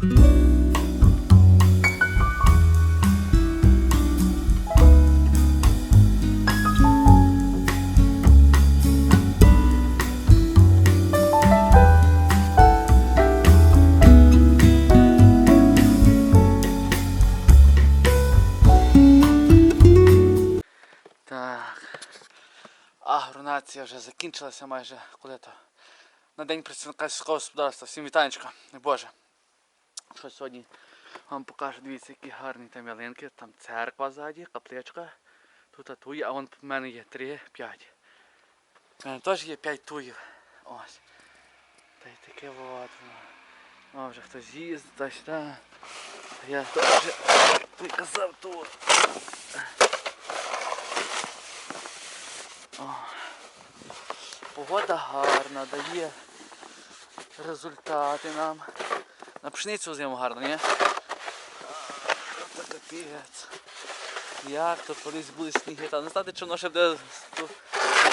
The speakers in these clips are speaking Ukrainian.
Агронація вже закінчилася майже коли то. На день працівника сільського господарства. Всім вітанечка. Боже. Що сьогодні вам покажу, дивіться, які гарні там ялинки. Там церква ззаді, капличка. Тут туї, а вон в мене є 3, 5. У мене теж є 5 туїв. Ось. Та й таке от воно. О, вже хтось їздить, та сюди. Я теж приказав тут. О. Погода гарна, дає результати нам. На пшеницю зиму гарно, ні? А, капець. Як тут колись були сніги, та не знати, чи воно ще буде тут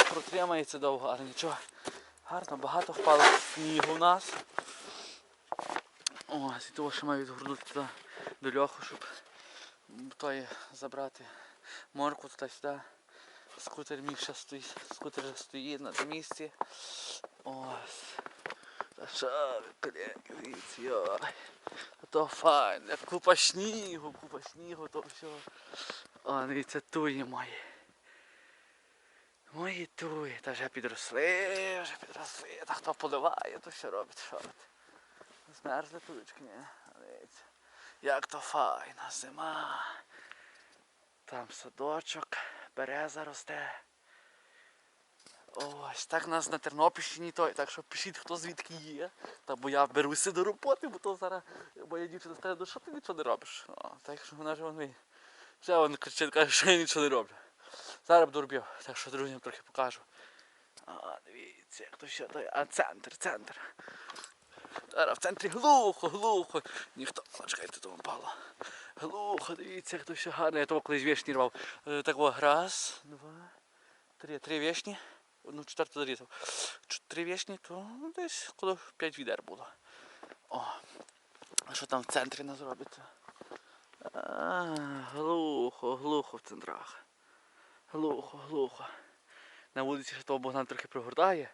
протримається довго, але нічого. Гарно, багато впало снігу у нас. Ось, і того, що маю відгорнути туди до льоху, щоб той забрати морку туди-сюди. Скутер мій ще стоїть, скутер вже стоїть на місці. Ось. Колеги, дивіться, йой. То файно, купа снігу, купа снігу, то все. О, дивіться, туї мої. Мої туї, та вже підросли, вже підросли. Та хто поливає, то що робить, що робить. Змерзли тучки, ні? Дивіться. Як то файна зима. Там садочок, береза росте. Ось так нас на Тернопільщині той, так що пишіть, хто звідки є. Та бо я беруся до роботи, бо то зараз моя дівчина скаже, ну що ти нічого не робиш? О, так що вона ж вони. Вже вона кричить, каже, що я нічого не роблю. Зараз буду робив, так що друзям трохи покажу. А, дивіться, як то ще той. А центр, центр. Зараз в центрі глухо, глухо. Ніхто. Чекайте, то впало. Глухо, дивіться, як то все гарно. Я того колись вішні рвав. Е, Так о, раз, два, три. Три вішні. Одну четверту зарізав. Три вішні, то ну, десь коло п'ять відер було. О. А що там в центрі нас робиться? А, глухо, глухо в центрах. Глухо, глухо. На вулиці ще того Богдан трохи пригортає.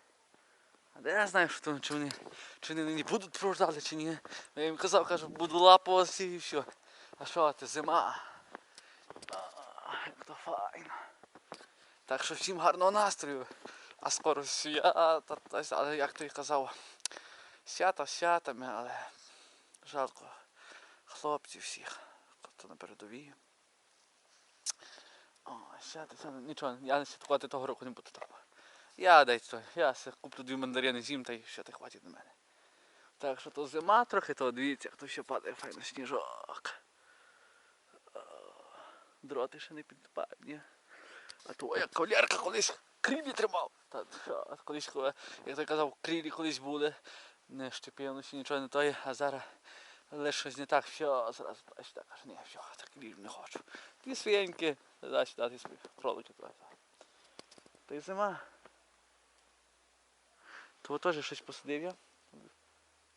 А де я знаю, що чи вони, чи вони не будуть пригортати, чи ні. Я їм казав, кажу, буду лапуватися і все. А що ти, зима? Як то файно. Так що всім гарного настрою. А скоро свята, але як ти казав, свята святами, але жалко хлопців всіх, хто на передовій. О, свята, свята, нічого, я не святкувати того року не буду треба. Я дай то, я куплю дві мандарини з'їм та й ще ти хватить на мене. Так що то зима трохи, то дивіться, як то ще падає файно сніжок. Дроти ще не підпають, ні? А то як кавалерка колись крилі тримав. Та що, а колись, коли- як ти казав, крилі колись були. Не щепивності, нічого не тої, а зараз лише щось не так, все, зразу дай сюди, каже, ні, все, так крилі не хочу. Ті свиньки, дай сюди, ті свої кролики туди. Та й зима. То теж щось посадив я.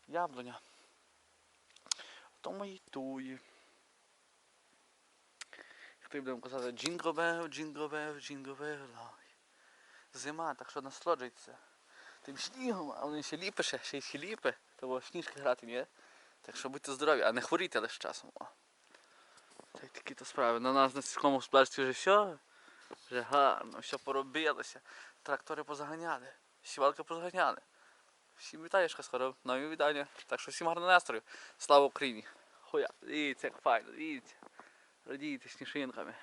Яблуня. То мої туї. Хто будемо казати джінго бел, джінго бел, джінго бел. Зима, так що насолоджується. Тим снігом, а вони ще ліпе, ще, й ще ліпе. Того сніжки грати, ні? Так що будьте здорові, а не хворійте лише часом. О. Так такі то справи. На нас на сільському господарстві вже все. Вже гарно, все поробилося. Трактори позаганяли, сівалки позаганяли. Всім вітаєшка скоро, нові вітання. Так що всім гарного настрою. Слава Україні! Хуя, дивіться, як файно, дивіться. Радійте сніжинками.